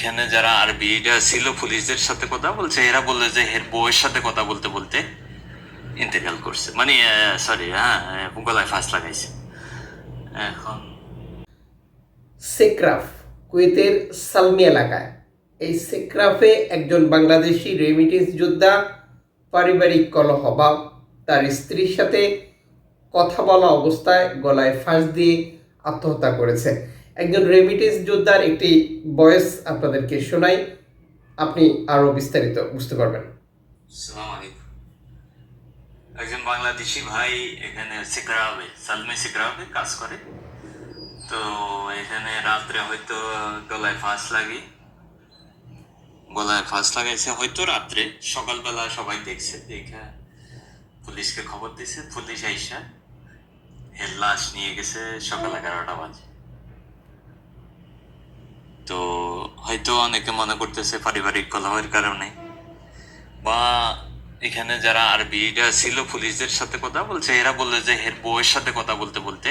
এখানে যারা আরবিটা ছিল পুলিশদের সাথে কথা বলছে, এরা বলল যে এর বউয়ের সাথে কথা বলতে বলতে ইন্তেকাল করছে। মানে সরি হ্যাঁ গলায় ফাঁস লাগাইছে। এখন সেক্রাফ, কুয়েতের সালমি এলাকায়। এই সেক্রাফে একজন বাংলাদেশি রেমিটেন্স যোদ্ধা পারিবারিক কলহ বা তার স্ত্রীর সাথে কথা বলা অবস্থায় গলায় ফাঁস দিয়ে আত্মহত্যা করেছে। একজন রেমিটেন্স যোদ্ধার একটি বয়স আপনাদেরকে শোনাই। আপনি আরও বিস্তারিত বুঝতে পারবেন। একজন বাংলাদেশি ভাই এখানে সিকরাবে, সালমে সিকরাবে কাজ করে। তো এখানে রাত্রে হয়তো গলায় ফাঁস লাগে। গলায় ফাঁস লাগাইছে, হয়তো রাত্রে। সকালবেলা সবাই দেখছে, দেখে পুলিশকে খবর দিছে। পুলিশ আইসা এর লাশ নিয়ে গেছে সকাল এগারোটা বাজে। তো হয়তো অনেকে মনে করতেছে পারিবারিক কলহের কারণে। বা এখানে যারা আরবিটা ছিল পুলিশদের সাথে কথা বলছে, এরা বলল যে হের বউয়ের সাথে কথা বলতে বলতে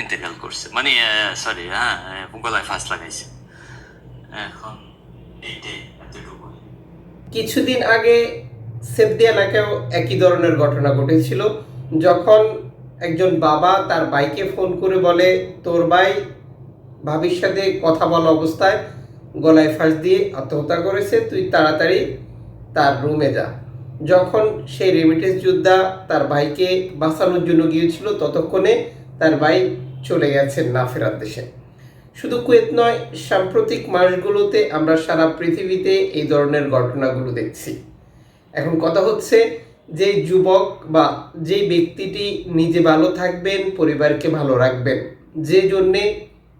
ইন্তেকাল করছে। মানে সরি হ্যাঁ গলায় ফাঁস লাগাইছে। এখন এইটাই কিছুদিন আগে সেফদি এলাকায়ও একই ধরনের ঘটনা ঘটেছিল। যখন একজন বাবা তার বাইকে ফোন করে বলে, তোর ভাই ভাবির সাথে কথা বলা অবস্থায় গলায় ফাঁস দিয়ে আত্মহত্যা করেছে, তুই তাড়াতাড়ি তার রুমে যা। যখন সেই রেমিটেন্স যোদ্ধা তার ভাইকে বাঁচানোর জন্য গিয়েছিল, ততক্ষণে তার ভাই চলে গেছেন না ফেরার দেশে। শুধু কুয়েত নয়, সাম্প্রতিক মাসগুলোতে আমরা সারা পৃথিবীতে এই ধরনের ঘটনাগুলো দেখছি। এখন কথা হচ্ছে যে যুবক বা যে ব্যক্তিটি নিজে ভালো থাকবেন, পরিবারকে ভালো রাখবেন, যে জন্যে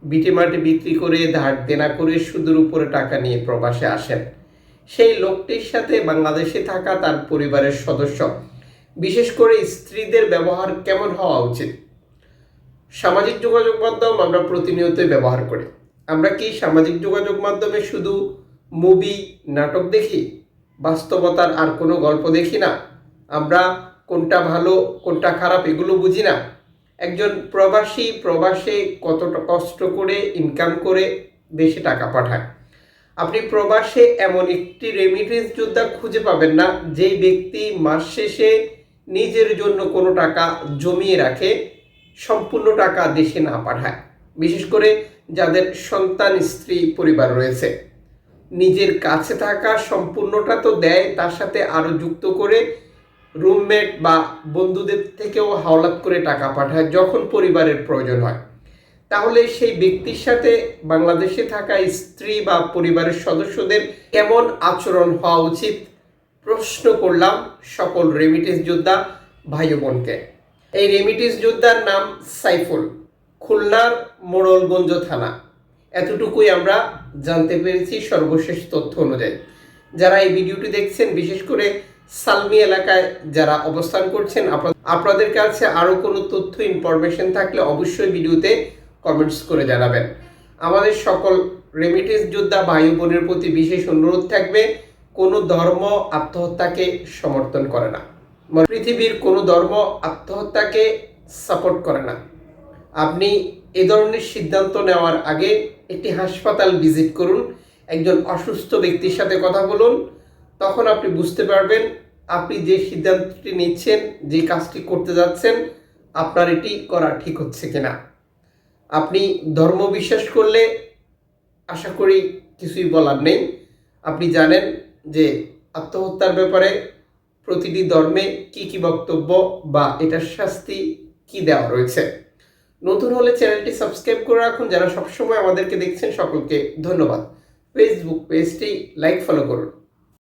বিটে মাটি বিক্রি করে, ধার দেনা করে সুদের উপরে টাকা নিয়ে প্রবাসে আসেন। সেই লোকটির সাথে বাংলাদেশে থাকা তার পরিবারের সদস্য। বিশেষ করে স্ত্রীদের ব্যবহার কেমন হওয়া উচিত? সামাজিক যোগাযোগ মাধ্যম আমরা প্রতিনিয়তই ব্যবহার করি। আমরা কি সামাজিক যোগাযোগ মাধ্যমে শুধু মুভি, নাটক দেখি? বাস্তবতার আর কোনো গল্প দেখি না? আমরা কোনটা ভালো, কোনটা খারাপ এগুলো বুঝি না। একজন প্রবাসী প্রবাসে কতটা কষ্ট করে ইনকাম করে দেশে টাকা পাঠায়। আপনি প্রবাসে এমন একটি রেমিটেন্স যোদ্ধা খুঁজে পাবেন না, যেই ব্যক্তি মাস শেষে নিজের জন্য কোনো টাকা জমিয়ে রাখে, সম্পূর্ণ টাকা দেশে না পাঠায়। বিশেষ করে যাদের সন্তান, স্ত্রী, পরিবার রয়েছে। নিজের কাছে থাকা সম্পূর্ণটা তো দেয়, তার সাথে আরও যুক্ত করে রুমমেট বা বন্ধুদের থেকেও হাওলাত করে টাকা পাঠায় যখন পরিবারের প্রয়োজন হয়। তাহলে সেই ব্যক্তির সাথে বাংলাদেশে থাকা স্ত্রী বা পরিবারের সদস্যদের কেমন আচরণ হওয়া উচিত? প্রশ্ন করলাম সকল রেমিটেন্স যোদ্ধা ভাই বোনকে। এই রেমিটেন্স যোদ্ধার নাম সাইফুল, খুলনার মোড়লগঞ্জ থানা। এতটুকুই আমরা জানতে পেরেছি সর্বশেষ তথ্য অনুযায়ী। যারা এই ভিডিওটি দেখছেন, বিশেষ করে সালমি এলাকায় যারা অবস্থান করছেন আপনাদের কাছে আরও কোনো তথ্য ইনফরমেশন থাকলে অবশ্যই ভিডিওতে কমেন্টস করে জানাবেন। আমাদের সকল রেমিটেন্স যোদ্ধা ভাই বোনের প্রতি বিশেষ অনুরোধ থাকবে, কোনো ধর্ম আত্মহত্যাকে সমর্থন করে না। মানে পৃথিবীর কোনো ধর্ম আত্মহত্যাকে সাপোর্ট করে না। আপনি এ ধরনের সিদ্ধান্ত নেওয়ার আগে একটি হাসপাতাল ভিজিট করুন, একজন অসুস্থ ব্যক্তির সাথে কথা বলুন তখন আপনি বুঝতে পারবেন, আপনি যে সিদ্ধান্তটি নিচ্ছেন, যে কাজটি করতে যাচ্ছেন, আপনার এটি করা ঠিক হচ্ছে কিনা। আপনি ধর্ম বিশ্বাস করলে আশা করি কিছুই বলার নেই। আপনি জানেন যে আত্মহত্যার ব্যাপারে প্রতিটি ধর্মে কি কি বক্তব্য বা এটার শাস্তি কি দেওয়া রয়েছে। নতুন হলে চ্যানেলটি সাবস্ক্রাইব করে রাখুন যারা সবসময় আমাদেরকে দেখছেন, সকলকে ধন্যবাদ। ফেসবুক পেজটি লাইক, ফলো করুন।